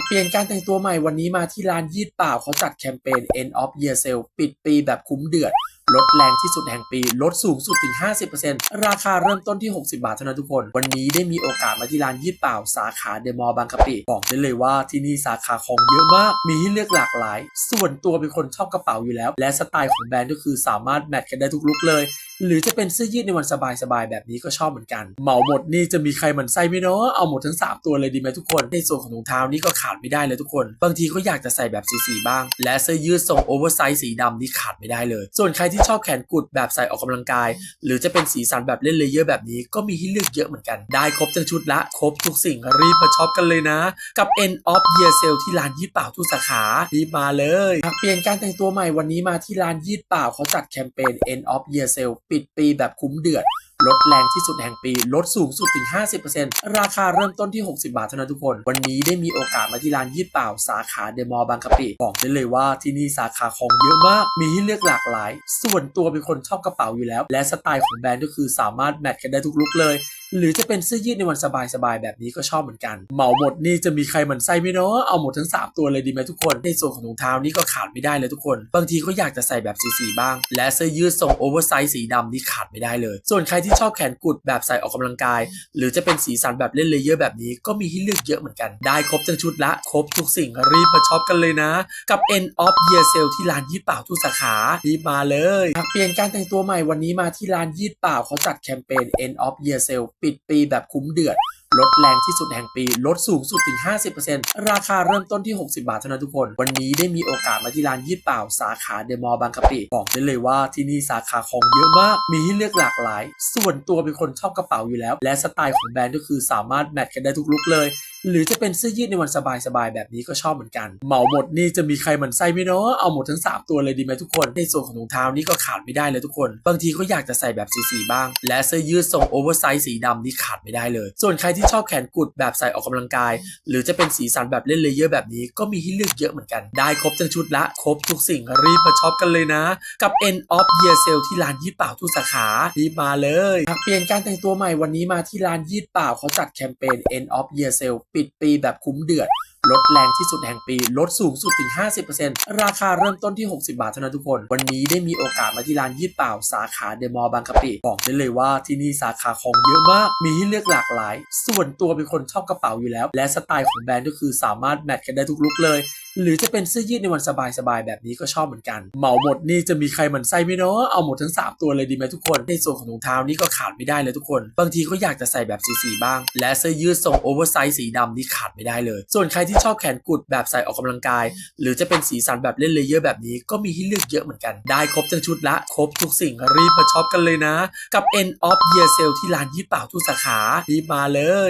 ากเปลี่ยนการแต่งตัวใหม่วันนี้มาที่ร้านยีดเปล่าเขาจัดแคมเปญ End of Year Sale ปิดปีแบบคุ้มเดือด ลดแรงที่สุดแห่งปี ลดสูงสุดถึง 50%ราคาเริ่มต้นที่ 60 บาทเท่านั้นทุกคน วันนี้ได้มีโอกาสมาที่ร้านยีดเปล่าสาขาเดมอลบางกะปิ บอกได้เลยว่าที่นี่สาขาของเยอะมาก มีให้เลือกหลากหลาย ส่วนตัวเป็นคนชอบกระเป๋าอยู่แล้ว และสไตล์ของแบรนด์ก็คือสามารถแมทกันได้ทุกลุคเลย หรือจะเป็นเสื้อยืดในวันสบายๆแบบนี้ก็ชอบเหมือนกัน เหมาหมดนี่จะมีใครหมันไส้ไหมเนาะ เอาหมดทั้ง 3 ตัวเลยดีไหมทุกคน ในส่วนของถุงเท้านี่ก็ขาดไม่ได้เลยทุกคน บางทีก็อยากจะใส่แบบสีๆบ้าง และเสื้อยืดทรงโอเวอร์ไซส์สีดำนี่ขาดไม่ได้เลย ส่วนใครที่ชอบแขนกุดแบบใส่ออกกำลังกาย หรือจะเป็นสีสันแบบเล่นเลเยอร์แบบนี้ก็มีให้เลือกเยอะเหมือนกัน ได้ครบทั้งชุดละ ครบทุกสิ่งรีบมาช็อปกันเลยนะ กับ End of Year Sale ที่ร้านยี่เป่าทุกสาขารีบมาเลยหากเปลี่ยนการแต่งตัวใหม่วันนี้มาที่ร้านยี่เป่าเขาจัดแคมเปญ End of Year Sale ปิดปีแบบคุ้มเดือด ลดแรงที่สุดแห่งปี ลดสูงสุดถึง 50%ราคาเริ่มต้นที่ 60 บาทเท่านั้นทุกคน วันนี้ได้มีโอกาสมาที่ร้านยี่เป่าสาขาเดมอลบางกะปิ บอกได้เลยว่าที่นี่สาขาของเยอะมาก มีให้เลือกหลากหลาย ส่วนตัวเป็นคนชอบกระเป๋าอยู่แล้ว และสไตล์ของแบรนด์ก็คือสามารถแมทกันได้ทุกลุกเลย หรือจะเป็นเสื้อยืดในวันสบายๆแบบนี้ก็ชอบเหมือนกัน เหมาหมดนี่จะมีใครหมันไส้ไหมเนาะเอาหมดทั้ง 3 ตัวเลยดีไหมทุกคน ในส่วนของถุงเท้านี่ก็ขาดไม่ได้เลยทุกคน บางทีก็อยากจะใส่แบบสีๆบ้าง และเสื้อยืดทรงโอเวอร์ไซส์สีดำนี่ขาดไม่ได้เลย ส่วนใครที่ชอบแขนกุดแบบใส่ออกกำลังกาย หรือจะเป็นสีสันแบบเล่นเลเยอร์แบบนี้ก็มีให้เลือกเยอะเหมือนกัน ได้ครบทั้งชุดละครบทุกสิ่งรีบมาช็อปกันเลยนะ กับ End of Year Sale ที่ร้านยี่เป่าทุกสาขารีบมาเลยหากเปลี่ยนการแต่งตัวใหม่วันนี้มาที่ร้านยีดเป่าเขาจัดแคมเปญ End of Year Sale ปิดปีแบบคุ้มเดือด ลดแรงที่สุดแห่งปี ลดสูงสุดถึง 50%ราคาเริ่มต้นที่ 60 บาทเท่านั้นทุกคน วันนี้ได้มีโอกาสมาที่ร้านยีดเป่าสาขาเดมอลบางกะปิบอกได้เลยว่าที่นี่สาขาของเยอะมาก มีให้เลือกหลากหลาย ส่วนตัวเป็นคนชอบกระเป๋าอยู่แล้ว และสไตล์ของแบรนด์ก็คือสามารถแมทกันได้ทุกลุคเลย หรือจะเป็นเสื้อยืดในวันสบายๆแบบนี้ก็ชอบเหมือนกัน เหมาหมดนี่จะมีใครหมันไส้ไหมเนาะเอาหมดทั้ง 3 ตัวเลยดีไหมทุกคน ในส่วนของถุงเท้านี่ก็ขาดไม่ได้เลยทุกคน บางทีก็อยากจะใส่แบบสีๆบ้าง และเสื้อยืดทรงโอเวอร์ไซส์สีดำนี่ขาดไม่ได้เลย ส่วนใครที่ที่ชอบแขนกุดแบบใส่ออกกำลังกาย หรือจะเป็นสีสันแบบเล่นเลเยอร์แบบนี้ก็มีให้เลือกเยอะเหมือนกัน ได้ครบทั้งชุดละครบทุกสิ่งรีบมาช็อปกันเลยนะ กับ End of Year Sale ที่ร้านยี่ป่าทุกสาขารีบมาเลยหากเปลี่ยนการแต่งตัวใหม่วันนี้มาที่ร้านยี่ป่าเขาจัดแคมเปญ End of Year Sale ปิดปีแบบคุ้มเดือด ลดแรงที่สุดแห่งปี ลดสูงสุดถึง 50%ราคาเริ่มต้นที่ 60 บาทเท่านั้นทุกคน วันนี้ได้มีโอกาสมาที่ร้านยี่เป่าสาขาเดมอลบางกะปิ บอกได้เลยว่าที่นี่สาขาของเยอะมาก มีให้เลือกหลากหลาย ส่วนตัวเป็นคนชอบกระเป๋าอยู่แล้ว และสไตล์ของแบรนด์ก็คือสามารถแมทกันได้ทุกลุกเลยหรือจะเป็นเสื้อยืดในวันสบายๆแบบนี้ก็ชอบเหมือนกัน เหมาหมดนี่จะมีใครหมันไส้ไหมเนาะเอาหมดทั้ง 3 ตัวเลยดีไหมทุกคน ในส่วนของถุงเท้านี่ก็ขาดไม่ได้เลยทุกคน บางทีก็อยากจะใส่แบบสีๆบ้าง และเสื้อยืดทรงโอเวอร์ไซส์สีดำนี่ขาดไม่ได้เลย ส่วนใครที่ชอบแขนกุดแบบใส่ออกกำลังกาย หรือจะเป็นสีสันแบบเล่นเลเยอร์แบบนี้ก็มีให้เลือกเยอะเหมือนกัน ได้ครบทั้งชุดละครบทุกสิ่งรีบมาช็อปกันเลยนะ กับ End of Year Sale ที่ร้านยี่เป่าทุกสาขารีบมาเลย